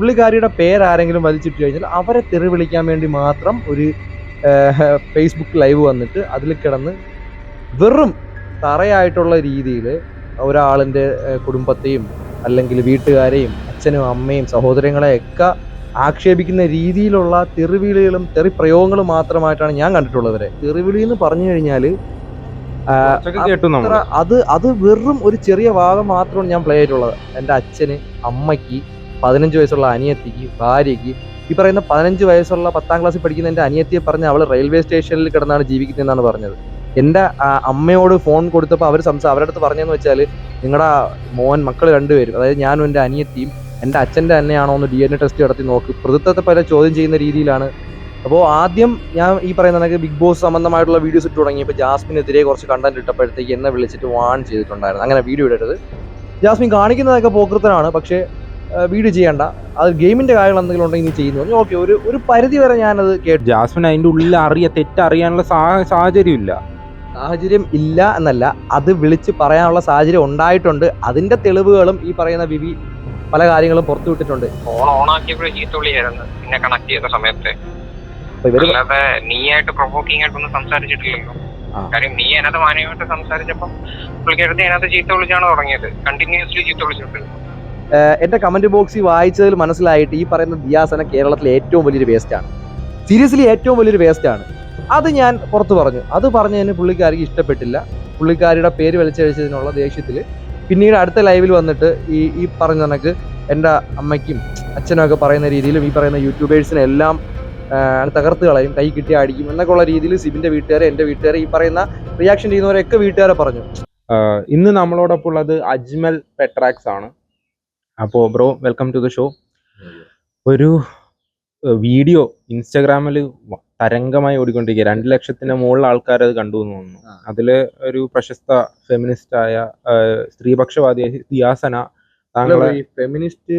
പുള്ളിക്കാരിയുടെ പേരാരെങ്കിലും വലിച്ചിട്ട് കഴിഞ്ഞാൽ അവരെ തെറി വിളിക്കാൻ വേണ്ടി മാത്രം ഒരു ഫേസ്ബുക്ക് ലൈവ് വന്നിട്ട് അതിൽ കിടന്ന് വെറും തറയായിട്ടുള്ള രീതിയിൽ ഒരാളിന്റെ കുടുംബത്തെയും അല്ലെങ്കിൽ വീട്ടുകാരെയും അച്ഛനും അമ്മയും സഹോദരങ്ങളെ സഹോദരങ്ങളെയൊക്കെ ആക്ഷേപിക്കുന്ന രീതിയിലുള്ള തെറിവിളികളും തെറി പ്രയോഗങ്ങളും മാത്രമായിട്ടാണ് ഞാൻ കണ്ടിട്ടുള്ളവരെ. തെറിവിളി എന്ന് പറഞ്ഞു കഴിഞ്ഞാൽ അത് അത് വെറും ഒരു ചെറിയ ഭാഗം മാത്രമാണ് ഞാൻ പ്ലേ ആയിട്ടുള്ളത്. എന്റെ അച്ഛന് അമ്മയ്ക്ക് പതിനഞ്ച് വയസ്സുള്ള അനിയത്തിക്ക് ഭാര്യയ്ക്ക് ഈ പറയുന്ന പതിനഞ്ച് വയസ്സുള്ള പത്താം ക്ലാസ്സിൽ പഠിക്കുന്ന എന്റെ അനിയത്തിയെ പറഞ്ഞ് അവൾ റെയിൽവേ സ്റ്റേഷനിൽ കിടന്നാണ് ജീവിക്കുന്നതെന്നാണ് പറഞ്ഞത്. എന്റെ അമ്മയോട് ഫോൺ കൊടുത്തപ്പോൾ അവർ സംസാരം അവരുടെ അടുത്ത് പറഞ്ഞതെന്ന് വെച്ചാൽ നിങ്ങളുടെ മോൻ മക്കൾ രണ്ടുപേരും അതായത് ഞാനും എന്റെ അനിയത്തിയും എന്റെ അച്ഛന്റെ തന്നെയാണോ എന്ന് ഡി എൻ എ ടെസ്റ്റ് നടത്തി നോക്ക്. പ്രതിത്വത്തെ പല ചോദ്യം ചെയ്യുന്ന രീതിയിലാണ്. അപ്പോൾ ആദ്യം ഞാൻ ഈ പറയുന്ന കണക്ക് ബിഗ് ബോസ് സംബന്ധമായിട്ടുള്ള വീഡിയോസ് ഇട്ട് തുടങ്ങിയപ്പോൾ ജാസ്മിനെതിരെ കുറച്ച് കണ്ടന്റ് ഇട്ടപ്പോഴത്തേക്ക് എന്നെ വിളിച്ചിട്ട് വാൺ ചെയ്തിട്ടുണ്ടായിരുന്നു. അങ്ങനെ വീഡിയോ ഇടരുത്. ജാസ്മിൻ കാണിക്കുന്നതൊക്കെ പോക്കൃത്തനാണ് പക്ഷേ വീഡിയോ ചെയ്യണ്ട. അത് ഗെയിമിന്റെ കാര്യങ്ങൾ എന്തെങ്കിലും ഉണ്ടെങ്കിൽ നീ ചെയ്യുന്നു. ഓക്കെ ഒരു ഒരു പരിധി വരെ ഞാനത് കേട്ടു ജാസ്മിൻ അതിന്റെ ഉള്ളിൽ അറിയ തെറ്ററിയാനുള്ള സാഹചര്യം ഇല്ല സാഹചര്യം ഇല്ല എന്നല്ല. അത് വിളിച്ച് പറയാനുള്ള സാഹചര്യം ഉണ്ടായിട്ടുണ്ട്. അതിന്റെ തെളിവുകളും ഈ പറയുന്ന വിവി പല കാര്യങ്ങളും പുറത്തുവിട്ടിട്ടുണ്ട് ഫോൺ ഓണാക്കിയപ്പോഴും പിന്നെ കണക്ട് ചെയ്ത സമയത്ത്. ഇവർ അല്ലാതെ നീയായിട്ട് പ്രൊവോക്കിംഗ് ആയിട്ടൊന്നും സംസാരിച്ചിട്ടില്ലല്ലോ. കാര്യം നീ അതിനകത്ത് മാന്യമായിട്ട് സംസാരിച്ചപ്പം പുള്ളിക്കാരത്തെ അതിനകത്ത് ചീത്ത വിളിച്ചാണ് തുടങ്ങിയത്. കണ്ടിന്യൂസ്ലി ചീത്ത വിളിച്ചിട്ട് ഏഹ് കമന്റ് ബോക്സിൽ വായിച്ചതിൽ മനസ്സിലായിട്ട് ഈ പറയുന്ന ദിയാസന കേരളത്തിലെ ഏറ്റവും വലിയൊരു വേസ്റ്റാണ് സീരിയസ്ലി ഏറ്റവും വലിയൊരു വേസ്റ്റാണ് അത് ഞാൻ പുറത്തു പറഞ്ഞു. അത് പറഞ്ഞതിന് പുള്ളിക്കാരിക്ക് ഇഷ്ടപ്പെട്ടില്ല. പുള്ളിക്കാരിയുടെ പേര് വലിച്ചഴിച്ചതിനുള്ള ദേഷ്യത്തിൽ പിന്നീട് അടുത്ത ലൈവിൽ വന്നിട്ട് ഈ ഈ പറഞ്ഞ കണക്ക് എന്റെ അമ്മയ്ക്കും അച്ഛനൊക്കെ പറയുന്ന രീതിയിലും ഈ പറയുന്ന യൂട്യൂബേഴ്സിനെ എല്ലാം തകർത്ത് കളയും കൈ കിട്ടി അടിക്കും എന്നൊക്കെ ഉള്ള രീതിയിൽ സിബിന്റെ വീട്ടുകാരെ എന്റെ വീട്ടുകാരെ ഈ പറയുന്ന റിയാക്ഷൻ ചെയ്യുന്നവരൊക്കെ വീട്ടുകാരെ പറഞ്ഞു. ഇന്ന് നമ്മളോടൊപ്പം ഉള്ളത് അജ്മൽ പെട്രാക്സ് ആണ് അപ്പോൾ bro welcome to the show ഒരു വീഡിയോ ഇൻസ്റ്റാഗ്രാമിൽ തരംഗമായി ഓടിക്കൊണ്ടിരിക്കുക. രണ്ട് ലക്ഷത്തിന് മുകളിൽ ആൾക്കാർ അത് കണ്ടു എന്ന് തോന്നുന്നു. അതിൽ ഒരു പ്രശസ്ത ഫെമിനിസ്റ്റ് ആയ ആഹ് സ്ത്രീപക്ഷവാദി ദിയാസന താങ്കളെ ഫെമിനിസ്റ്റ്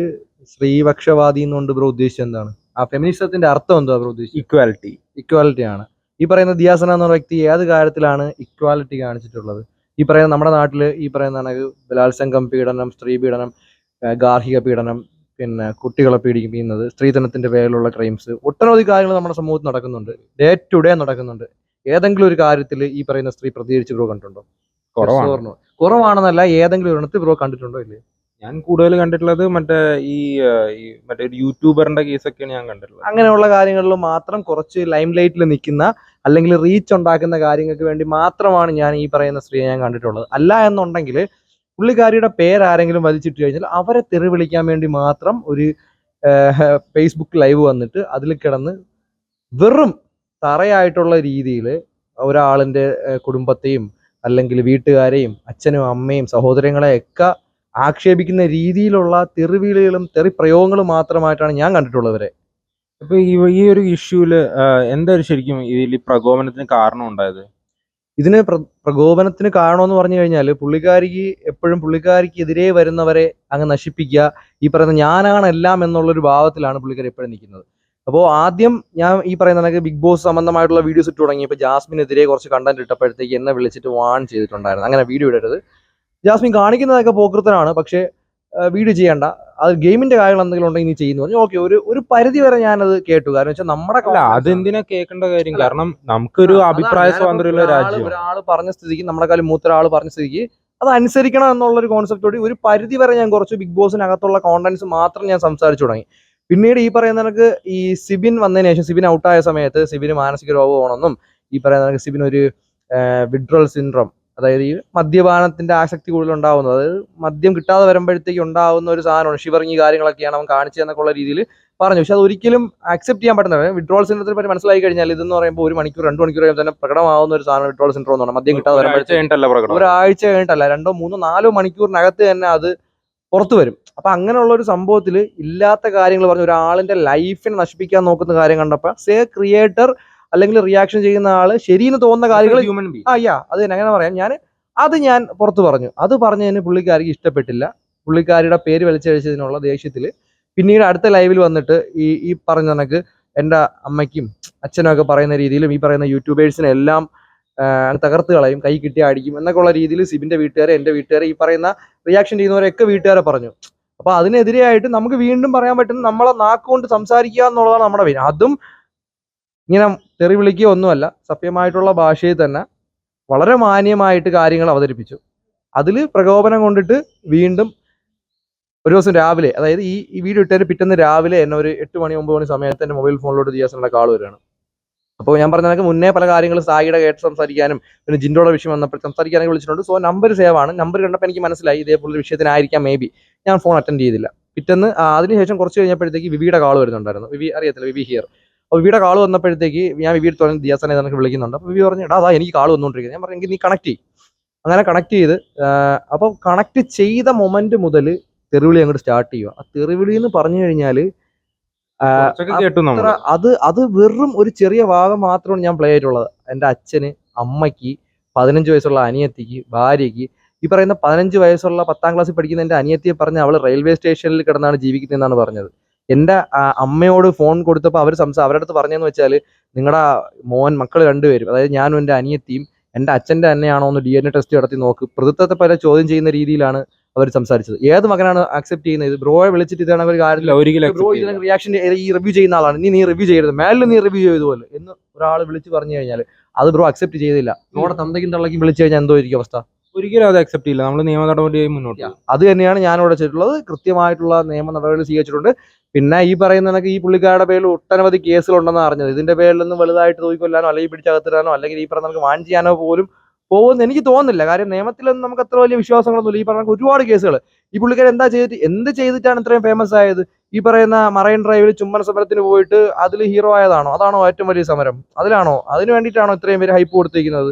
സ്ത്രീപക്ഷവാദി എന്നുകൊണ്ട് ബ്രോ ഉദ്ദേശിച്ചത് എന്താണ്? ആ ഫെമിനിസത്തിന്റെ അർത്ഥം എന്താ ബ്രോ ഉദ്ദേശിച്ചത്? ഇക്വാലിറ്റി ഇക്വാലിറ്റി ആണ്. ഈ പറയുന്ന ദിയാസന എന്ന വ്യക്തി ഏത് കാര്യത്തിലാണ് ഇക്വാലിറ്റി കാണിച്ചിട്ടുള്ളത്? ഈ പറയുന്ന നമ്മുടെ നാട്ടിൽ ഈ പറയുന്ന ബലാത്സംഗം പീഡനം സ്ത്രീ പീഡനം ഗാർഹിക പീഡനം പിന്നെ കുട്ടികളെ പീഡിപ്പിക്കുന്നത് സ്ത്രീധനത്തിന്റെ പേരിലുള്ള ക്രൈംസ് ഒട്ടനവധി കാര്യങ്ങൾ നമ്മുടെ സമൂഹത്തിൽ നടക്കുന്നുണ്ട്. ഡേ ടു ഡേ നടക്കുന്നുണ്ട്. ഏതെങ്കിലും ഒരു കാര്യത്തിൽ ഈ പറയുന്ന സ്ത്രീ പ്രതികരിച്ച് ബ്രോ കണ്ടിട്ടുണ്ടോ? കുറവാണെന്നല്ല ഏതെങ്കിലും ഒരെണ്ണത്തിൽ ബ്രോ കണ്ടിട്ടുണ്ടോ ഇല്ലേ? ഞാൻ കൂടുതൽ കണ്ടിട്ടുള്ളത് മറ്റേ ഈ ഈ മറ്റേ ഒരു യൂട്യൂബറിന്റെ കേസൊക്കെയാണ് ഞാൻ കണ്ടിട്ടുള്ളത്. അങ്ങനെയുള്ള കാര്യങ്ങളിൽ മാത്രം കുറച്ച് ലൈം ലൈറ്റിൽ നിൽക്കുന്ന അല്ലെങ്കിൽ റീച്ച് ഉണ്ടാക്കുന്ന കാര്യങ്ങൾക്ക് വേണ്ടി മാത്രമാണ് ഞാൻ ഈ പറയുന്ന സ്ത്രീയെ ഞാൻ കണ്ടിട്ടുള്ളത്. അല്ല എന്നുണ്ടെങ്കിൽ പുള്ളിക്കാരിയുടെ പേരാരെങ്കിലും വലിച്ചിട്ട് കഴിഞ്ഞാൽ അവരെ തെറി വിളിക്കാൻ വേണ്ടി മാത്രം ഒരു ഫേസ്ബുക്ക് ലൈവ് വന്നിട്ട് അതിൽ കിടന്ന് വെറും തറയായിട്ടുള്ള രീതിയിൽ ഒരാളിന്റെ കുടുംബത്തെയും അല്ലെങ്കിൽ വീട്ടുകാരെയും അച്ഛനും അമ്മയും സഹോദരങ്ങളെയൊക്കെ ആക്ഷേപിക്കുന്ന രീതിയിലുള്ള തെറിവിളികളും തെറി പ്രയോഗങ്ങളും മാത്രമായിട്ടാണ് ഞാൻ കണ്ടിട്ടുള്ളവരെ. അപ്പൊ ഈ ഒരു ഇഷ്യൂൽ എന്തായാലും ശരിക്കും ഇതിൽ പ്രകോപനത്തിന് കാരണം ഉണ്ടായത്? ഇതിന് പ്ര- പ്രകോപനത്തിന് കാരണമെന്ന് പറഞ്ഞു കഴിഞ്ഞാൽ പുള്ളിക്കാരിക്ക് എപ്പോഴും പുള്ളിക്കാരിക്ക് എതിരെ വരുന്നവരെ അങ്ങ് നശിപ്പിക്കുക ഈ പറയുന്ന ഞാനാണ് എല്ലാം എന്നുള്ളൊരു ഭാവത്തിലാണ് പുള്ളിക്കാരി എപ്പോഴും നിൽക്കുന്നത്. അപ്പോൾ ആദ്യം ഞാൻ ഈ പറയുന്ന കണക്ക് ബിഗ് ബോസ് സംബന്ധമായിട്ടുള്ള വീഡിയോസ് ഇട്ട് തുടങ്ങിയപ്പോൾ ജാസ്മിനെതിരെ കുറച്ച് കണ്ടന്റ് ഇട്ടപ്പോഴത്തേക്ക് എന്നെ വിളിച്ചിട്ട് വാൺ ചെയ്തിട്ടുണ്ടായിരുന്നു. അങ്ങനെ വീഡിയോ ഇടരുത്. ജാസ്മിൻ കാണിക്കുന്നതൊക്കെ പോക്കൃത്തനാണ് പക്ഷേ വീഡിയോ ചെയ്യണ്ട. അത് ഗെയിമിന്റെ കാര്യങ്ങൾ എന്തെങ്കിലും ഉണ്ടെങ്കിൽ നീ ചെയ്യുന്നു. പറഞ്ഞു ഓക്കെ ഒരു ഒരു പരിധി വരെ ഞാനത് കേട്ടു. കാരണം വെച്ചാൽ നമ്മുടെ. അതെന്തിനാ കേൾക്കേണ്ട കാര്യം? കാരണം നമുക്കൊരു അഭിപ്രായ സ്വാതന്ത്ര്യമുള്ള രാജ്യം. ഒരാൾ പറഞ്ഞ സ്ഥിതിക്ക് നമ്മുടെ കാലം മൂത്ത ഒരാൾ പറഞ്ഞ സ്ഥിതിക്ക് അത് അനുസരിക്കണം എന്നുള്ള ഒരു കോൺസെപ്റ്റോട് ഒരു പരിധി വരെ ഞാൻ കുറച്ച് ബിഗ് ബോസിനകത്തുള്ള കോണ്ടന്റ്സ് മാത്രം ഞാൻ സംസാരിച്ചു തുടങ്ങി. പിന്നീട് ഈ പറയുന്ന കണക്ക് ഈ സിബിൻ വന്നതിന് ശേഷം സിബിൻ ഔട്ടായ സമയത്ത് സിബിന് മാനസിക രോഗമാണെന്നും ഈ പറയുന്ന കണക്ക് സിബിൻ ഒരു വിഡ്രോൾ സിൻഡ്രം അതായത് ഈ മദ്യപാനത്തിന്റെ ആസക്തി കൂടുതൽ ഉണ്ടാവുന്നത് അതായത് മദ്യം കിട്ടാതെ വരുമ്പോഴത്തേക്ക് ഉണ്ടാവുന്ന ഒരു സാധനമാണ്. ഷിവറിങ് കാര്യങ്ങളൊക്കെയാണ് അവൻ കാണിച്ചതെന്നൊക്കെ ഉള്ള രീതിയിൽ പറഞ്ഞു. പക്ഷെ അത് ഒരിക്കലും അക്സെപ്റ്റ് ചെയ്യാൻ പറ്റുന്നത് വിഡ്രോൾ സിൻഡ്രത്തിനെ പറ്റി മനസ്സിലായി കഴിഞ്ഞാൽ ഇതെന്ന് പറയുമ്പോൾ ഒരു മണിക്കൂർ രണ്ട് മണിക്കൂർ കഴിയുമ്പോൾ തന്നെ പ്രകടമാവുന്ന ഒരു സാധനം വിഡ്രോൾ സിൻഡ്രോം എന്ന് പറഞ്ഞാൽ. മദ്യം കിട്ടാതെ വരുമ്പോഴത്തേക്ക്. ഒരാഴ്ച കഴിഞ്ഞിട്ടല്ല രണ്ടോ മൂന്നോ നാലോ മണിക്കൂറിനകത്ത് തന്നെ അത് പുറത്തു വരും. അപ്പൊ അങ്ങനെയുള്ള ഒരു സംഭവത്തിൽ ഇല്ലാത്ത കാര്യങ്ങൾ പറഞ്ഞു ഒരാളിന്റെ ലൈഫിനെ നശിപ്പിക്കാൻ നോക്കുന്ന കാര്യം കണ്ടപ്പോൾ സേ ക്രിയേറ്റർ അല്ലെങ്കിൽ റിയാക്ഷൻ ചെയ്യുന്ന ആൾ ശരിയെന്ന് തോന്നുന്ന കാര്യങ്ങൾ ഹ്യൂമൻ ബി ആ യാ അത് തന്നെ അങ്ങനെ പറയാം. ഞാൻ അത് ഞാൻ പുറത്ത് പറഞ്ഞു. അത് പറഞ്ഞതിന് പുള്ളിക്കാരിക്ക് ഇഷ്ടപ്പെട്ടില്ല. പുള്ളിക്കാരിയുടെ പേര് വലിച്ചഴിച്ചതിനുള്ള ദേഷ്യത്തിൽ പിന്നീട് അടുത്ത ലൈവിൽ വന്നിട്ട് ഈ ഈ പറഞ്ഞ കണക്ക് എന്റെ അമ്മയ്ക്കും അച്ഛനും ഒക്കെ പറയുന്ന രീതിയിലും ഈ പറയുന്ന യൂട്യൂബേഴ്സിനെ എല്ലാം ആ, തകർത്ത് കളയും കൈ കിട്ടി അടിക്കും എന്നൊക്കെ ഉള്ള രീതിയിൽ സിബിന്റെ വീട്ടുകാരെ എന്റെ വീട്ടുകാരെ ഈ പറയുന്ന റിയാക്ഷൻ ചെയ്യുന്നവരൊക്കെ വീട്ടുകാരെ പറഞ്ഞു. അപ്പോൾ അതിനെതിരെയായിട്ട് നമുക്ക് വീണ്ടും പറയാൻ പറ്റുന്ന നമ്മളെ നാക്കുകൊണ്ട് സംസാരിക്കുക എന്നുള്ളതാണ് നമ്മുടെ അതും ഇങ്ങനെ തെറി വിളിക്കുക ഒന്നുമല്ല സഭ്യമായിട്ടുള്ള ഭാഷയിൽ തന്നെ വളരെ മാന്യമായിട്ട് കാര്യങ്ങൾ അവതരിപ്പിച്ചു. അതിൽ പ്രകോപനം കൊണ്ടിട്ട് വീണ്ടും ഒരു ദിവസം രാവിലെ അതായത് ഈ ഈ വീഡിയോ ഇട്ടതിന് പിറ്റേന്ന് രാവിലെ എന്നെ ഒരു എട്ട് മണി ഒമ്പത് മണി സമയത്ത് എന്റെ മൊബൈൽ ഫോണിലോട്ട് ജിയാസിനുള്ള കാൾ വരികയാണ്. അപ്പോൾ ഞാൻ പറഞ്ഞ നിനക്ക് മുന്നേ പല കാര്യങ്ങളും സായിയുടെ കേട്ട് സംസാരിക്കാനും പിന്നെ ജിൻഡോയുടെ വിഷയം വന്നപ്പോൾ സംസാരിക്കാനൊക്കെ വിളിച്ചിട്ടുണ്ട്. സോ നമ്പർ സേവ് ആണ്. നമ്പർ കണ്ടപ്പോൾ എനിക്ക് മനസ്സിലായി ഇതേപോലെ വിഷയത്തിനായിരിക്കാം മേ ബി ഞാൻ ഫോൺ അറ്റൻഡ് ചെയ്തില്ല. പിറ്റേന്ന് അതിനുശേഷം കുറച്ച് കഴിഞ്ഞപ്പോഴത്തേക്ക് വിവിയുടെ കാൾ വരുന്നുണ്ടായിരുന്നു. വിവി അറിയത്തില്ല വിവി ഹിയർ അപ്പോൾ വിവിയുടെ കാൾ വന്നപ്പോഴത്തേക്ക് ഞാൻ വിവിയുടെ തുടങ്ങി ദിയാസനെ എന്നൊക്കെ വിളിക്കുന്നുണ്ട്. അപ്പോൾ വിവി പറഞ്ഞു എടാ അതാ എനിക്ക് കാൾ വന്നുകൊണ്ടിരിക്കുന്നത് ഞാൻ പറഞ്ഞു എനിക്ക് നീ കണക്ട് ചെയ്യും. അങ്ങനെ കണക്ട് ചെയ്ത് അപ്പോൾ കണക്ട് ചെയ്ത മൊമെന്റ് മുതൽ തെറിവിളി അങ്ങോട്ട് സ്റ്റാർട്ട് ചെയ്യുക. ആ തെറിവിളി എന്ന് പറഞ്ഞു കഴിഞ്ഞാൽ അത് അത് വെറും ഒരു ചെറിയ ഭാഗം മാത്രമാണ് ഞാൻ പ്ലേ ആയിട്ടുള്ളത്. എന്റെ അച്ഛന് അമ്മയ്ക്ക് പതിനഞ്ച് വയസ്സുള്ള അനിയത്തിക്ക് ഭാര്യയ്ക്ക് ഈ പറയുന്ന പതിനഞ്ച് വയസ്സുള്ള പത്താം ക്ലാസ്സിൽ പഠിക്കുന്ന എന്റെ അനിയത്തിയെ പറഞ്ഞ് അവൾ റെയിൽവേ സ്റ്റേഷനിൽ കിടന്നാണ് ജീവിക്കുന്നതെന്നാണ് പറഞ്ഞത്. എന്റെ ആ, അമ്മയോട് ഫോൺ കൊടുത്തപ്പോൾ അവർ സംസാ അവരുടെ അടുത്ത് പറഞ്ഞതെന്ന് വെച്ചാൽ നിങ്ങളുടെ മോൻ മക്കൾ രണ്ടുപേരും അതായത് ഞാനും എന്റെ അനിയത്തിയും എന്റെ അച്ഛന്റെ തന്നെയാണോ എന്ന് ഡി എൻ എ ടെസ്റ്റ് നടത്തി നോക്ക്. പ്രതിത്വത്തെ പല ചോദ്യം ചെയ്യുന്ന രീതിയിലാണ് അവർ സംസാരിച്ചത്. ഏത് മകനാണ് ആക്സെപ്റ്റ് ചെയ്യുന്നത്? ബ്രോയെ വിളിച്ചിട്ട് ഇതാണ് ഒരു കാര്യമില്ല ബ്രോ ഇതിന് റിയാക്ഷൻ ഈ റിവ്യൂ ചെയ്യുന്ന ആളാണ്. നീ നീ റിവ്യൂ ചെയ്യരുത്. മേലിൽ നീ റിവ്യൂ ചെയ്തു പോലെ. എന്ന് ഒരാൾ വിളിച്ച് പറഞ്ഞു കഴിഞ്ഞാൽ അത് ബ്രോ അക്സെപ്റ്റ് ചെയ്തില്ല. നമ്മുടെ തന്തയ്ക്കും തള്ളയ്ക്കും വിളിച്ചു കഴിഞ്ഞാൽ എന്തോ ഇരിക്കും അവസ്ഥ? ഒരിക്കലും അത് അക്സെപ്റ്റ് ചെയ്യില്ല. നമ്മൾ നിയമ നടപടിയായി മുന്നോട്ട് അത് തന്നെയാണ് ഞാൻ ഇവിടെ ചെയ്തിട്ടുള്ളത് കൃത്യമായിട്ടുള്ള നിയമ നടപടികൾ സ്വീകരിച്ചിട്ടുണ്ട്. പിന്നെ ഈ പറയുന്ന കണക്ക് ഈ പുള്ളിക്കാരുടെ പേരിൽ ഒട്ടനവധി കേസുകളുണ്ടെന്ന് അറിഞ്ഞത്. ഇതിന്റെ പേരിൽ പേരിലൊന്നും വലുതായിട്ട് തൂക്കൊല്ലാനോ അല്ലെങ്കിൽ പിടിച്ചകത്തിടാനോ അല്ലെങ്കിൽ ഈ പറഞ്ഞ നമുക്ക് വാൺ ചെയ്യാനോ പോലും പോകുമെന്ന് എനിക്ക് തോന്നുന്നില്ല. കാര്യം നിയമത്തിലൊന്നും നമുക്ക് അത്ര വലിയ വിശ്വാസങ്ങളൊന്നുമില്ല. ഈ പറഞ്ഞ ഒരുപാട് കേസുകൾ ഈ പുള്ളിക്കാർ എന്താ ചെയ്തിട്ട് എന്ത് ചെയ്തിട്ടാണ് ഇത്രയും ഫേമസ് ആയത്? ഈ പറയുന്ന മറൈൻ ഡ്രൈവിൽ ചുമ്മന സമരത്തിന് പോയിട്ട് അതിൽ ഹീറോ ആയതാണോ? അതാണോ ഏറ്റവും വലിയ സമരം? അതിലാണോ? അതിന് വേണ്ടിയിട്ടാണോ ഇത്രയും പേര് ഹൈപ്പ് കൊടുത്തിരിക്കുന്നത്?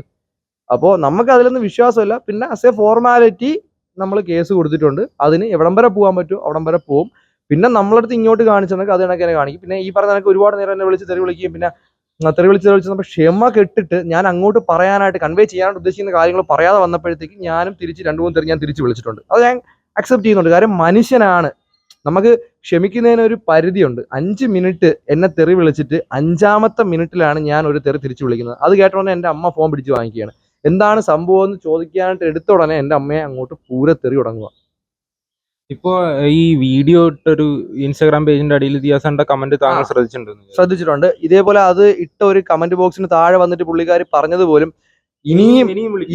അപ്പോൾ നമുക്ക് അതിലൊന്നും വിശ്വാസമില്ല. പിന്നെ ആസ് എ ഫോർമാലിറ്റി നമ്മൾ കേസ് കൊടുത്തിട്ടുണ്ട്. അതിന് എവിടം വരെ പോകാൻ പറ്റുമോ അവിടം വരെ പോകും പിന്നെ നമ്മളടുത്ത് ഇങ്ങോട്ട് കാണിച്ചെന്നൊക്കെ അത് കണക്കിനെ കാണിക്കും. പിന്നെ ഈ പറഞ്ഞ കണക്ക് ഒരുപാട് നേരം എന്നെ വിളിച്ച് തെറി വിളിക്കുകയും പിന്നെ തെറി വിളിച്ച് തെറി വിളിച്ച് ക്ഷമ കെട്ടിട്ട് ഞാൻ അങ്ങോട്ട് പറയാനായിട്ട് കൺവേ ചെയ്യാനായിട്ട് ഉദ്ദേശിക്കുന്ന കാര്യങ്ങൾ പറയാതെ വന്നപ്പോഴത്തേക്ക് ഞാനും തിരിച്ച് രണ്ടു മൂന്ന് തെറി ഞാൻ തിരിച്ച് വിളിച്ചിട്ടുണ്ട്. അത് ഞാൻ അക്സെപ്റ്റ് ചെയ്യുന്നുണ്ട്. കാര്യം മനുഷ്യനാണ്. നമുക്ക് ക്ഷമിക്കുന്നതിന് ഒരു പരിധിയുണ്ട്. അഞ്ച് മിനിറ്റ് എന്നെ തെറി വിളിച്ചിട്ട് അഞ്ചാമത്തെ മിനിറ്റിലാണ് ഞാൻ ഒരു തെറി തിരിച്ചു വിളിക്കുന്നത്. അത് കേട്ടോടനെ എന്റെ അമ്മ ഫോൺ പിടിച്ച് വാങ്ങിക്കുകയാണ്. എന്താണ് സംഭവം എന്ന് ചോദിക്കാനായിട്ട് എടുത്ത ഉടനെ എന്റെ അമ്മയെ അങ്ങോട്ട് പൂര തെറി തുടങ്ങുക. ഇപ്പോ ഈ വീഡിയോ ഇട്ടൊരു ഇൻസ്റ്റാഗ്രാം പേജിന്റെ അടിയിൽ ദിയാസന്റെ കമന്റ് താങ്കൾ ശ്രദ്ധിച്ചിട്ടുണ്ട് ശ്രദ്ധിച്ചിട്ടുണ്ട്. ഇതേപോലെ അത് ഇട്ട ഒരു കമന്റ് ബോക്സിന് താഴെ വന്നിട്ട് പുള്ളിക്കാർ പറഞ്ഞത് പോലും ഇനിയും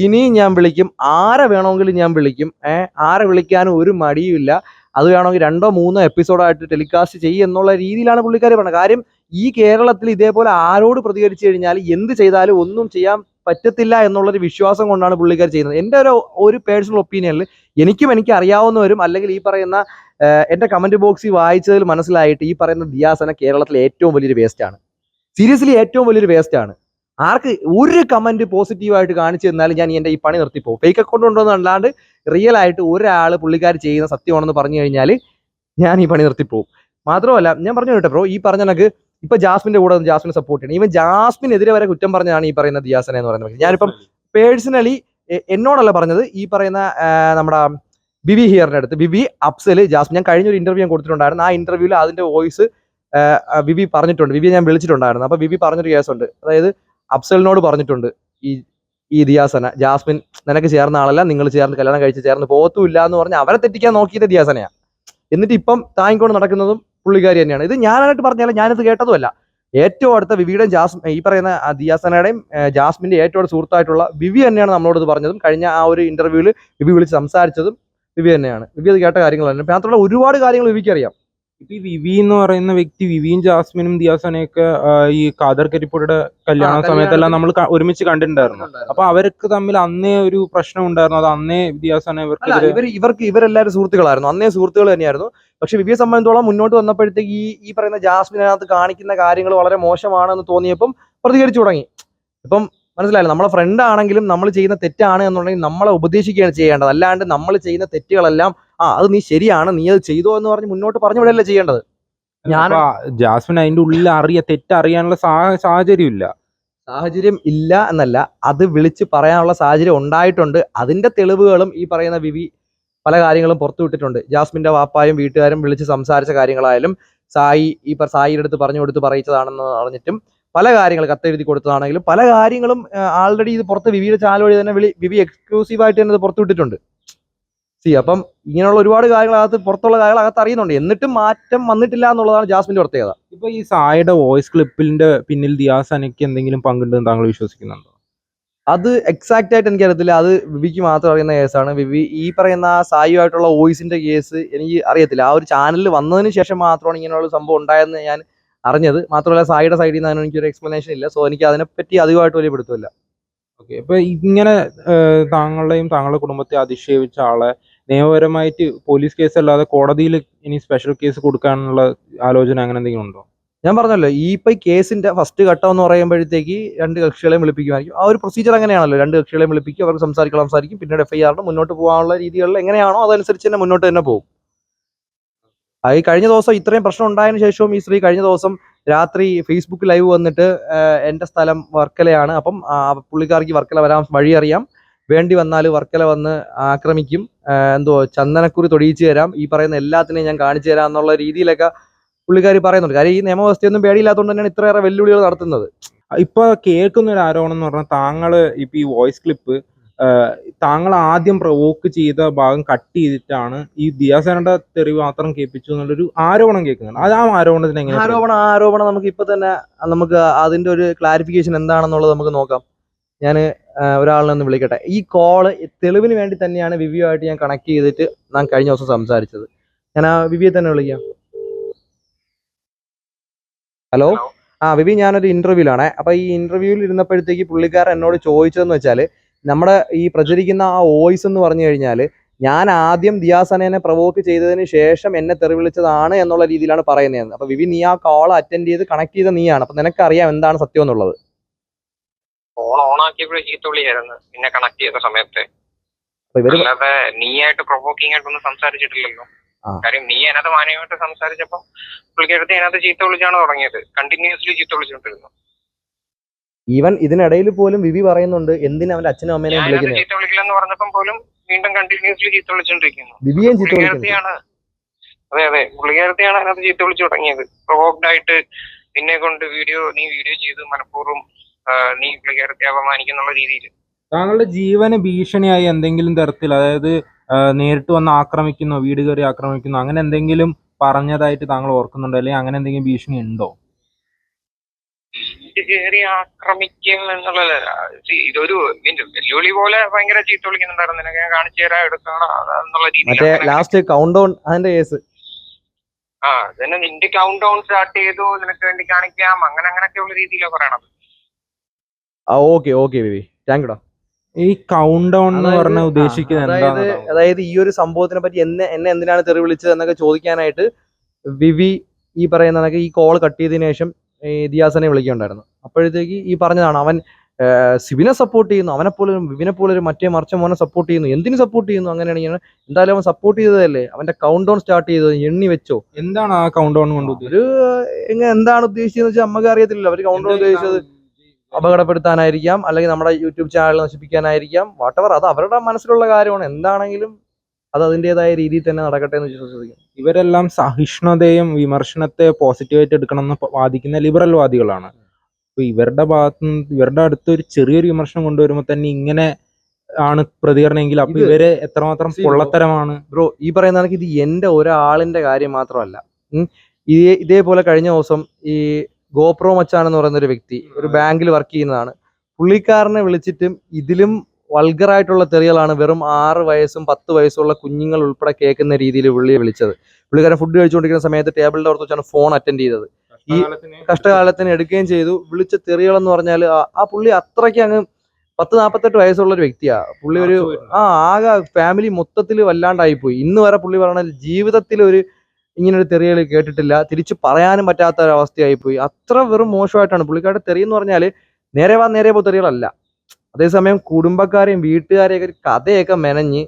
ഇനിയും ഞാൻ വിളിക്കും. ആരെ വേണമെങ്കിലും ഞാൻ വിളിക്കും. ഏഹ് ആരെ വിളിക്കാനും ഒരു മടിയുമില്ല അത് വേണമെങ്കിൽ രണ്ടോ മൂന്നോ എപ്പിസോഡായിട്ട് ടെലികാസ്റ്റ് ചെയ്യും എന്നുള്ള രീതിയിലാണ് പുള്ളിക്കാർ പറഞ്ഞത്. കാര്യം ഈ കേരളത്തിൽ ഇതേപോലെ ആരോട് പ്രതികരിച്ചു കഴിഞ്ഞാൽ എന്ത് ചെയ്താലും ഒന്നും ചെയ്യാൻ പറ്റത്തില്ല എന്നുള്ളൊരു വിശ്വാസം കൊണ്ടാണ് പുള്ളിക്കാർ ചെയ്യുന്നത്. എന്റെ ഒരു ഒരു പേഴ്സണൽ ഒപ്പീനിയനിൽ എനിക്കും എനിക്ക് അറിയാവുന്നവരും അല്ലെങ്കിൽ ഈ പറയുന്ന എന്റെ കമന്റ് ബോക്സിൽ വായിച്ചതിൽ മനസ്സിലായിട്ട് ഈ പറയുന്ന ദിയാസന കേരളത്തിലെ ഏറ്റവും വലിയൊരു വേസ്റ്റാണ് സീരിയസ്ലി ഏറ്റവും വലിയൊരു വേസ്റ്റാണ് ആർക്ക് ഒരു കമന്റ് പോസിറ്റീവായിട്ട് കാണിച്ചു തന്നാലും ഞാൻ എന്റെ ഈ പണി നിർത്തിപ്പോകും ഫേക്ക് അക്കൗണ്ട് ഉണ്ടോ എന്നല്ലാണ്ട് റിയൽ ആയിട്ട് ഒരാൾ പുള്ളിക്കാർ ചെയ്യുന്ന സത്യമാണെന്ന് പറഞ്ഞു കഴിഞ്ഞാൽ ഞാൻ ഈ പണി നിർത്തിപ്പോകും മാത്രമല്ല ഞാൻ പറഞ്ഞു കേട്ടോ ബ്രോ ഈ പറഞ്ഞ കണക്ക് ഇപ്പൊ ജാസ്മിന്റെ കൂടെ ജാസ്മിനെ സപ്പോർട്ട് ചെയ്യണം. ഈവൻ ജാസ്മിനെതിരെ വരെ കുറ്റം പറഞ്ഞാണ് ഈ പറയുന്ന ദിയാസനെ എന്ന് പറയുന്നത്. ഞാനിപ്പം പേഴ്സണലി എന്നോടല്ല പറഞ്ഞത് ഈ പറയുന്ന നമ്മുടെ ബിബി ഹിയറിന്റെ അടുത്ത്. ബിബി അഫ്സൽ ജാസ്മിൻ ഞാൻ കഴിഞ്ഞ ഒരു ഇന്റർവ്യൂ ഞാൻ കൊടുത്തിട്ടുണ്ടായിരുന്നു. ആ ഇന്റർവ്യൂവിൽ അതിന്റെ വോയിസ് ബിബി പറഞ്ഞിട്ടുണ്ട്. ബിബിയെ ഞാൻ വിളിച്ചിട്ടുണ്ടായിരുന്നു. അപ്പൊ ബിബി പറഞ്ഞൊരു കേസുണ്ട് അതായത് അഫ്സലിനോട് പറഞ്ഞിട്ടുണ്ട് ഈ ഈ ദിയാസന. ജാസ്മിൻ നിനക്ക് ചേർന്ന ആളല്ല നിങ്ങൾ ചേർന്ന് കല്യാണം കഴിച്ച് ചേർന്ന് പോകത്തുമില്ല എന്ന് പറഞ്ഞ് അവരെ തെറ്റിക്കാൻ നോക്കിയത് ദിയാസനയാ. എന്നിട്ട് ഇപ്പം താങ്ങിക്കൊണ്ട് നടക്കുന്നതും പുള്ളിക്കാരി തന്നെയാണ്. ഇത് ഞാനായിട്ട് പറഞ്ഞാലും ഞാനിത് കേട്ടതുമല്ല. ഏറ്റവും അടുത്ത വിവിയുടെയും ജാസ് ഈ പറയുന്ന ദിയാസനയുടെയും ജാസ്മിന്റെ ഏറ്റവും അടുത്ത സുഹൃത്തായിട്ടുള്ള വിവി തന്നെയാണ് നമ്മളോട് ഇത് പറഞ്ഞതും. കഴിഞ്ഞ ആ ഒരു ഇന്റർവ്യൂവിൽ വിവി വിളിച്ച് സംസാരിച്ചതും വിവി തന്നെയാണ്. വിവി അത് കേട്ട കാര്യങ്ങൾ തന്നെ. മാത്രമല്ല ഒരുപാട് കാര്യങ്ങൾ വിവിക്ക് അറിയാം. ഇപ്പൊ ഈ വിവി എന്ന് പറയുന്ന വ്യക്തി വിവിയും ജാസ്മിനും ദിയാസനയൊക്കെ ഈ ഖാദർ കരിപ്പൂടിയുടെ കല്യാണ കല്യാണത്തിന് സമയത്തെല്ലാം നമ്മൾ ഒരുമിച്ച് കണ്ടിട്ടുണ്ടായിരുന്നു. അപ്പൊ അവർക്ക് തമ്മിൽ അന്നേ ഒരു പ്രശ്നം ഉണ്ടായിരുന്നു. അത് അന്നേ ദിയാസന അല്ല ഇവർക്കെതിരെ ഇവർ ഇവർക്ക് ഇവരെല്ലാവരും സുഹൃത്തുക്കളായിരുന്നു. അന്നേ സുഹൃത്തുക്കൾ തന്നെയായിരുന്നു. പക്ഷെ വിവിയെ സംബന്ധിച്ചോളം മുന്നോട്ട് വന്നപ്പോഴത്തേക്ക് ഈ ഈ പറയുന്ന ജാസ്മിനകത്ത് കാണിക്കുന്ന കാര്യങ്ങൾ വളരെ മോശമാണെന്ന് തോന്നിയപ്പം പ്രതികരിച്ചു തുടങ്ങി. ഇപ്പം മനസ്സിലായില്ല? നമ്മളെ ഫ്രണ്ട് ആണെങ്കിലും നമ്മൾ ചെയ്യുന്ന തെറ്റാണ് എന്നുണ്ടെങ്കിൽ നമ്മളെ ഉപദേശിക്കുകയാണ് ചെയ്യേണ്ടത്. അല്ലാണ്ട് നമ്മൾ ചെയ്യുന്ന തെറ്റുകളെല്ലാം ആ അത് നീ ശരിയാണ് നീ അത് ചെയ്തോ എന്ന് പറഞ്ഞ് മുന്നോട്ട് പറഞ്ഞു വിടല്ലേ ചെയ്യേണ്ടത്? ഞാൻ ജാസ്മിൻ അതിന്റെ ഉള്ളിൽ അറിയ തെറ്ററിയാനുള്ള സാഹചര്യം ഇല്ല സാഹചര്യം ഇല്ല എന്നല്ല അത് വിളിച്ച് പറയാനുള്ള സാഹചര്യം ഉണ്ടായിട്ടുണ്ട്. അതിന്റെ തെളിവുകളും ഈ പറയുന്ന വിവി പല കാര്യങ്ങളും പുറത്തു വിട്ടിട്ടുണ്ട്. ജാസ്മിന്റെ വാപ്പായും വീട്ടുകാരും വിളിച്ച് സംസാരിച്ച കാര്യങ്ങളായാലും സായി ഈ സായിയുടെ അടുത്ത് പറഞ്ഞു കൊടുത്ത് പറയിച്ചതാണെന്ന് പറഞ്ഞിട്ടും പല കാര്യങ്ങൾ കത്തെഴുതി കൊടുത്തതാണെങ്കിലും പല കാര്യങ്ങളും ആൾറെഡി ഇത് പുറത്ത് വിവിയുടെ ചാനൽ വഴി തന്നെ വിളി വിവി എക്സ്ക്ലൂസീവായിട്ട് തന്നെ ഇത് പുറത്തു സി അപ്പം ഇങ്ങനെയുള്ള ഒരുപാട് കാര്യങ്ങൾ അകത്ത് പുറത്തുള്ള കാര്യങ്ങൾ അകത്ത് അറിയുന്നുണ്ട്. എന്നിട്ടും മാറ്റം വന്നിട്ടില്ല എന്നുള്ളതാണ് ജാസ്മിന്റെ പ്രത്യേകത. ഇപ്പൊ ഈ സായുടെ വോയിസ് ക്ലിപ്പിന്റെ പിന്നിൽ ദിയാസ് അനക്ക് എന്തെങ്കിലും പങ്കുണ്ടെന്ന് താങ്കൾ വിശ്വസിക്കുന്നുണ്ടോ? അത് എക്സാക്റ്റ് ആയിട്ട് എനിക്കറിയത്തില്ല. അത് വിവിക്ക് മാത്രം അറിയുന്ന കേസാണ്. വിവി ഈ പറയുന്ന സായുമായിട്ടുള്ള വോയിസിന്റെ കേസ് എനിക്ക് അറിയത്തില്ല. ആ ഒരു ചാനലിൽ വന്നതിന് ശേഷം മാത്രമാണ് ഇങ്ങനെയുള്ള സംഭവം ഉണ്ടായെന്ന് ഞാൻ അറിഞ്ഞത്. മാത്രമല്ല സായിയുടെ സൈഡിൽ നിന്ന് എനിക്കൊരു എക്സ്പ്ലനേഷൻ ഇല്ല. സോ എനിക്ക് അതിനെപ്പറ്റി അധികമായിട്ട് വലിയ പിടുത്തമില്ല. ഓക്കെ ഇപ്പൊ ഇങ്ങനെ താങ്കളുടെയും താങ്കളുടെ കുടുംബത്തെ അധിക്ഷേപിച്ച ആളെ നിയമപരമായിട്ട് പോലീസ് കേസ് അല്ലാതെ കോടതിയിൽ ഇനി സ്പെഷ്യൽ കേസ് കൊടുക്കാനുള്ള ആലോചന അങ്ങനെ എന്തെങ്കിലും ഉണ്ടോ? ഞാൻ പറഞ്ഞല്ലോ ഈ ഇപ്പൊ കേസിന്റെ ഫസ്റ്റ് ഘട്ടം എന്ന് പറയുമ്പോഴത്തേക്ക് രണ്ട് കക്ഷികളെയും വിളിപ്പിക്കുമായിരിക്കും. ആ ഒരു പ്രൊസീജിയർ അങ്ങനെയാണല്ലോ രണ്ട് കക്ഷികളെയും വിളിപ്പിക്കും അവർക്ക് സംസാരിക്കണം സംസാരിക്കും പിന്നീട് എഫ്ഐആർ മുന്നോട്ട് പോകാനുള്ള രീതികളിൽ എങ്ങനെയാണോ അതനുസരിച്ച് തന്നെ മുന്നോട്ട് തന്നെ പോകും. ഈ കഴിഞ്ഞ ദിവസം ഇത്രയും പ്രശ്നം ഉണ്ടായതിനു ശേഷവും ഈ സ്ത്രീ കഴിഞ്ഞ ദിവസം രാത്രി ഫേസ്ബുക്ക് ലൈവ് വന്നിട്ട് എന്റെ സ്ഥലം വർക്കലയാണ്. അപ്പം പുള്ളിക്കാർക്ക് വർക്കല വരാൻ വഴി അറിയാം വേണ്ടി വന്നാൽ വർക്കല വന്ന് ആക്രമിക്കും. എന്തോ ചന്ദനക്കുറി തൊടിയിച്ചു തരാം. ഈ പറയുന്ന എല്ലാത്തിനെയും ഞാൻ കാണിച്ചു തരാം എന്നുള്ള രീതിയിലൊക്കെ പുള്ളിക്കാരി പറയുന്നുണ്ട്. കാര്യം ഈ നിയമവ്യവസ്ഥയൊന്നും പേടിയില്ലാത്തതുകൊണ്ട് തന്നെയാണ് ഇത്രയേറെ വെല്ലുവിളികൾ നടത്തുന്നത്. ഇപ്പൊ കേൾക്കുന്ന ഒരു ആരോപണം എന്ന് പറഞ്ഞാൽ താങ്കൾ ഇപ്പൊ ഈ വോയിസ് ക്ലിപ്പ് താങ്കൾ ആദ്യം പ്രവോക്ക് ചെയ്ത ഭാഗം കട്ട് ചെയ്തിട്ടാണ് ഈ ദിയാസേനയുടെ തെറി മാത്രം കേൾപ്പിച്ചു എന്നുള്ളൊരു ആരോപണം കേൾക്കുന്നുണ്ട്. അത് ആ ആരോപണത്തിന് എങ്ങനെ ആരോപണം ആരോപണം നമുക്ക് ഇപ്പൊ തന്നെ നമുക്ക് അതിന്റെ ഒരു ക്ലാരിഫിക്കേഷൻ എന്താണെന്നുള്ളത് നമുക്ക് നോക്കാം. ഞാൻ ഒരാളിനെ ഒന്ന് വിളിക്കട്ടെ. ഈ കോൾ തെളിവിന് വേണ്ടി തന്നെയാണ് വിവിയുമായിട്ട് ഞാൻ കണക്ട് ചെയ്തിട്ട് ഞാൻ കഴിഞ്ഞ ദിവസം സംസാരിച്ചത്. ഞാൻ ആ വിവിയെ തന്നെ വിളിക്കാം. ഹലോ ആ വിവി ഞാനൊരു ഇന്റർവ്യൂലാണേ അപ്പൊ ഈ ഇന്റർവ്യൂവിൽ ഇരുന്നപ്പോഴത്തേക്ക് പുള്ളിക്കാരൻ എന്നോട് ചോദിച്ചതെന്ന് വെച്ചാൽ നമ്മുടെ ഈ പ്രചരിക്കുന്ന ആ വോയിസ് എന്ന് പറഞ്ഞു കഴിഞ്ഞാൽ ഞാൻ ആദ്യം ദിയാസനേനെ പ്രവോക്ക് ചെയ്തതിന് ശേഷം എന്നെ തെറി വിളിച്ചതാണ് എന്നുള്ള രീതിയിലാണ് പറയുന്നത്. അപ്പൊ വിവി നീ ആ കോൾ അറ്റൻഡ് ചെയ്ത് കണക്ട് ചെയ്ത നീയാണ്. അപ്പൊ നിനക്കറിയാം എന്താണ് സത്യം എന്നുള്ളത്. ഫോൺ ഓൺ ആക്കിയപ്പോഴും ചീത്ത വിളിയായിരുന്നു പിന്നെ കണക്ട് ചെയ്ത സമയത്ത്. അല്ലാതെ നീ ആയിട്ട് പ്രൊവോക്കിംഗ് ആയിട്ടൊന്നും സംസാരിച്ചിട്ടില്ലല്ലോ. കാര്യം നീ അതിനകത്ത് മാന്യമായിട്ട് സംസാരിച്ചപ്പോ പുള്ളിക്കടുത്ത് അതിനകത്ത് ചീത്ത വിളിച്ചാണ് തുടങ്ങിയത്. കണ്ടിന്യൂസ്ലി ചീത്ത വിളിച്ചോണ്ടിരുന്നു ഈവൻ ഇതിനിടയിൽ പോലും വിവി പറയുന്നുണ്ട് എന്തിനാ അവന്റെ അച്ഛനും അമ്മയും വിളിക്കുന്നത് ചീത്ത വിളിക്കില്ലെന്ന് പറഞ്ഞപ്പം പോലും വീണ്ടും കണ്ടിന്യൂസ്ലി ചീത്ത വിളിച്ചോണ്ടിരിക്കുന്നു വിവിയും ചീത്ത വിളിക്കുന്നത് അതെ അതെ പുള്ളിക്കാരത്തെയാണ് അതിനകത്ത് ചീത്ത വിളിച്ചു തുടങ്ങിയത്. പ്രൊവോക്ഡ് ആയിട്ട് നിന്നെ കൊണ്ട് വീഡിയോ നീ വീഡിയോ ചെയ്ത് മനഃപൂർവം നീ പുള്ളിക്കാരത്തെ അപമാനിക്കുന്നുള്ള രീതിയിൽ താങ്കളുടെ ജീവന് ഭീഷണിയായി എന്തെങ്കിലും തരത്തിൽ അതായത് നേരിട്ട് വന്ന് ആക്രമിക്കുന്നു വീട് കയറി ആക്രമിക്കുന്നു അങ്ങനെ എന്തെങ്കിലും പറഞ്ഞതായിട്ട് താങ്കൾ ഓർക്കുന്നുണ്ടോ? അല്ലെങ്കിൽ അങ്ങനെ എന്തെങ്കിലും ഭീഷണി ഉണ്ടോ? കയറി ആക്രമിക്കും എന്നുള്ളതല്ല. ഇതൊരു വെല്ലുവിളി പോലെ ഭയങ്കര ചീത്ത വിളിക്കുന്നുണ്ടായിരുന്നു. നിനക്ക് ഞാൻ കാണിച്ചു തരാ എടുക്കണം? എന്നുള്ള മറ്റേ രീതിയിൽ ലാസ്റ്റ് കൗണ്ട് ഡൗൺ അതിന്റെ കേസ് ആ അതന്നെ നിന്റെ കൗണ്ട് ഡൗൺ സ്റ്റാർട്ട് ചെയ്തു. നിനക്ക് വേണ്ടി കാണിക്കാം. അങ്ങനെ അങ്ങനെയൊക്കെയുള്ള രീതിയിലാണ് പറയണത്. ആ ഓക്കെ ഓക്കെ ബേബി താങ്ക് യുടാ ഈ കൗണ്ട് ഡൗൺ എന്ന് പറഞ്ഞ ഉദ്ദേശിക്കുന്നത് അതായത് അതായത് ഈ ഒരു സംഭവത്തിനെ പറ്റി എന്നെ എന്നെ എന്തിനാണ് തെറി വിളിച്ചത് എന്നൊക്കെ ചോദിക്കാനായിട്ട് വിവി ഈ പറയുന്ന കണക്ക് ഈ കോൾ കട്ട് ചെയ്തതിനു ശേഷം ഈ ദിയാസനെ വിളിക്കുകയുണ്ടായിരുന്നു. അപ്പോഴത്തേക്ക് ഈ പറഞ്ഞതാണ് അവൻ സിബിനെ സപ്പോർട്ട് ചെയ്യുന്നു അവനെ പോലും വിവിനെ പോലെ മറ്റേ മറിച്ച മോനെ സപ്പോർട്ട് ചെയ്യുന്നു. എന്തിനു സപ്പോർട്ട് ചെയ്യുന്നു? അങ്ങനെയാണെങ്കിൽ എന്തായാലും അവൻ സപ്പോർട്ട് ചെയ്തതല്ലേ? അവന്റെ കൗണ്ട് ഡൗൺ സ്റ്റാർട്ട് ചെയ്തത് എണ്ണി വെച്ചോ? എന്താണ് ആ കൗണ്ട് ഡൗൺ കൊണ്ട് ഒരു എങ്ങനെ എന്താണ് ഉദ്ദേശിച്ചതെന്ന് വെച്ചാൽ നമുക്ക് അറിയത്തില്ലല്ലോ. അവർ കൗണ്ട് ഡൗൺ ഉദ്ദേശിച്ചത്? അപകടപ്പെടുത്താനായിരിക്കാം അല്ലെങ്കിൽ നമ്മുടെ യൂട്യൂബ് ചാനൽ നശിപ്പിക്കാനായിരിക്കാം. വാട്ടവർ അത് അവരുടെ മനസ്സിലുള്ള കാര്യമാണ്. എന്താണെങ്കിലും അത് അതിന്റെതായ രീതിയിൽ തന്നെ നടക്കട്ടെ എന്ന് വിശ്വസിക്കുന്നു. ഇവരെല്ലാം സഹിഷ്ണുതയും വിമർശനത്തെ പോസിറ്റീവായിട്ട് എടുക്കണം എന്ന് വാദിക്കുന്ന ലിബറൽ വാദികളാണ്. അപ്പൊ ഇവരുടെ ഭാഗത്ത് ഇവരുടെ അടുത്ത് ഒരു ചെറിയൊരു വിമർശനം കൊണ്ടുവരുമ്പോൾ തന്നെ ഇങ്ങനെ ആണ് പ്രതികരണമെങ്കിൽ അപ്പൊ ഇവർ എത്രമാത്രം പൊള്ളത്തരമാണ്? ബ്രോ ഈ പറയുന്ന കണക്ക് ഇത് എന്റെ ഒരാളിന്റെ കാര്യം മാത്രമല്ല. ഇതേ ഇതേപോലെ കഴിഞ്ഞ ദിവസം ഈ ഗോപ്രോ മച്ചാൻ എന്ന് പറയുന്ന ഒരു വ്യക്തി ഒരു ബാങ്കിൽ വർക്ക് ചെയ്യുന്നതാണ്. പുള്ളിക്കാരനെ വിളിച്ചിട്ടും ഇതിലും വൾഗറായിട്ടുള്ള തെറികളാണ് വെറും ആറ് വയസ്സും പത്ത് വയസ്സുള്ള കുഞ്ഞുങ്ങൾ ഉൾപ്പെടെ കേൾക്കുന്ന രീതിയിൽ പുള്ളിയെ വിളിച്ചത്. പുള്ളിക്കാരൻ ഫുഡ് കഴിച്ചുകൊണ്ടിരിക്കുന്ന സമയത്ത് ടേബിളിന്റെ പുറത്ത് വെച്ചാണ് ഫോൺ അറ്റൻഡ് ചെയ്തത്. ഈ കഷ്ടകാലത്തിന് എടുക്കുകയും ചെയ്തു. വിളിച്ച തെറികളെന്ന് പറഞ്ഞാൽ ആ പുള്ളി അത്രയ്ക്ക് അങ്ങ് പത്ത് നാൽപ്പത്തെട്ട് വയസ്സുള്ള ഒരു വ്യക്തിയാ. പുള്ളി ഒരു ആ ആകെ ഫാമിലി മൊത്തത്തിൽ വല്ലാണ്ടായി പോയി ഇന്ന് വരെ പുള്ളി പറഞ്ഞാൽ ജീവിതത്തിൽ ഒരു ഇങ്ങനെ തെറിയൽ തെറികൾ കേട്ടിട്ടില്ല. തിരിച്ചു പറയാനും പറ്റാത്ത ഒരു അവസ്ഥയായി പോയി അത്ര വെറും മോശമായിട്ടാണ്. പുള്ളിക്കാരുടെ തെറി എന്ന് പറഞ്ഞാൽ നേരെ വാ നേരെ പോ തെറികളല്ല. അതേസമയം കുടുംബക്കാരെയും വീട്ടുകാരെയൊക്കെ ഒരു കഥയൊക്കെ മെനഞ്ഞ്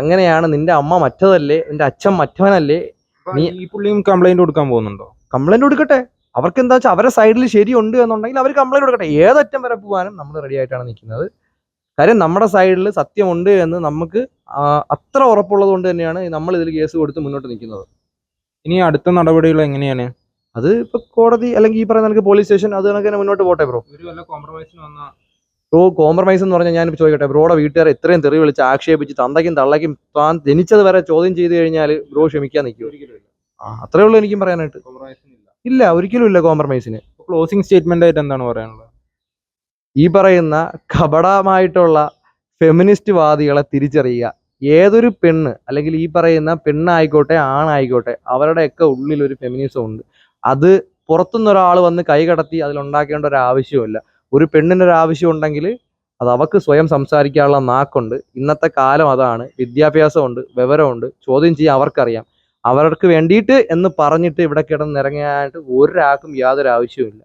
അങ്ങനെയാണ് നിന്റെ അമ്മ മറ്റതല്ലേ നിന്റെ അച്ഛൻ മറ്റവനല്ലേ? നീ ഈ പുള്ളിയും കംപ്ലൈന്റ് കൊടുക്കാൻ പോകുന്നുണ്ടോ? കംപ്ലൈന്റ് കൊടുക്കട്ടെ. അവർക്ക് എന്താ വെച്ചാൽ അവരുടെ സൈഡിൽ ശരിയുണ്ട് എന്നുണ്ടെങ്കിൽ അവർ കംപ്ലൈന്റ് കൊടുക്കട്ടെ. ഏതറ്റം വരെ പോകാനും നമ്മൾ റെഡി ആയിട്ടാണ് നിൽക്കുന്നത്. കാര്യം നമ്മുടെ സൈഡിൽ സത്യമുണ്ട് എന്ന് നമുക്ക് അത്ര ഉറപ്പുള്ളത് കൊണ്ട് തന്നെയാണ് നമ്മൾ ഇതിൽ കേസ് കൊടുത്ത് മുന്നോട്ട് നിൽക്കുന്നത്. ഇനി അടുത്ത നടപടികൾ എങ്ങനെയാണ്? അത് ഇപ്പൊ കോടതി അല്ലെങ്കിൽ ഈ പറയുന്ന പോലീസ് സ്റ്റേഷൻ അത് കണക്ക് തന്നെ മുന്നോട്ട് പോട്ടെ ബ്രോ ഒരു വല്ല കോംപ്രമൈസിന് വന്ന ബ്രോ കോംപ്രമൈസ് എന്ന് പറഞ്ഞാൽ ഞാൻ ചോദിക്കട്ടെ ബ്രോയുടെ വീട്ടുകാരെ ഇത്രയും തെറി വിളിച്ച് ആക്ഷേപിച്ച് തന്തയ്ക്കും തള്ളയ്ക്കും താൻ ജനിച്ചത് വരെ ചോദ്യം ചെയ്ത് കഴിഞ്ഞാൽ ബ്രോ ക്ഷമിക്കാൻ നിൽക്കും ആ അത്രേ ഉള്ളൂ എനിക്കും പറയാനായിട്ട്. ഇല്ല. ഒരിക്കലും ഇല്ല കോംപ്രമൈസിന് ക്ലോസിംഗ് സ്റ്റേറ്റ്മെന്റ് ആയിട്ട് എന്താണ് പറയാനുള്ളത്? ഈ പറയുന്ന കപടമായിട്ടുള്ള ഫെമിനിസ്റ്റ് വാദികളെ തിരിച്ചറിയുക. ഏതൊരു പെണ്ണ് അല്ലെങ്കിൽ ഈ പറയുന്ന പെണ്ണായിക്കോട്ടെ ആണായിക്കോട്ടെ അവരുടെയൊക്കെ ഉള്ളിൽ ഒരു ഫെമിനിസം ഉണ്ട്. അത് പുറത്തുനിന്ന് ഒരാൾ വന്ന് കൈ കടത്തി അതിലുണ്ടാക്കേണ്ട ഒരു ആവശ്യമില്ല ഒരു പെണ്ണിന് ഒരു ആവശ്യം ഉണ്ടെങ്കിൽ അത് അവക്ക് സ്വയം സംസാരിക്കാനുള്ള നാക്കുണ്ട്. ഇന്നത്തെ കാലം അതാണ്. വിദ്യാഭ്യാസമുണ്ട് വിവരമുണ്ട്. ചോദ്യം ചെയ്യാൻ അവർക്കറിയാം. അവർക്ക് വേണ്ടിയിട്ട് എന്ന് പറഞ്ഞിട്ട് ഇവിടെ കിടന്ന് ഇറങ്ങാനായിട്ട് ഒരാൾക്കും യാതൊരു ആവശ്യവുമില്ല.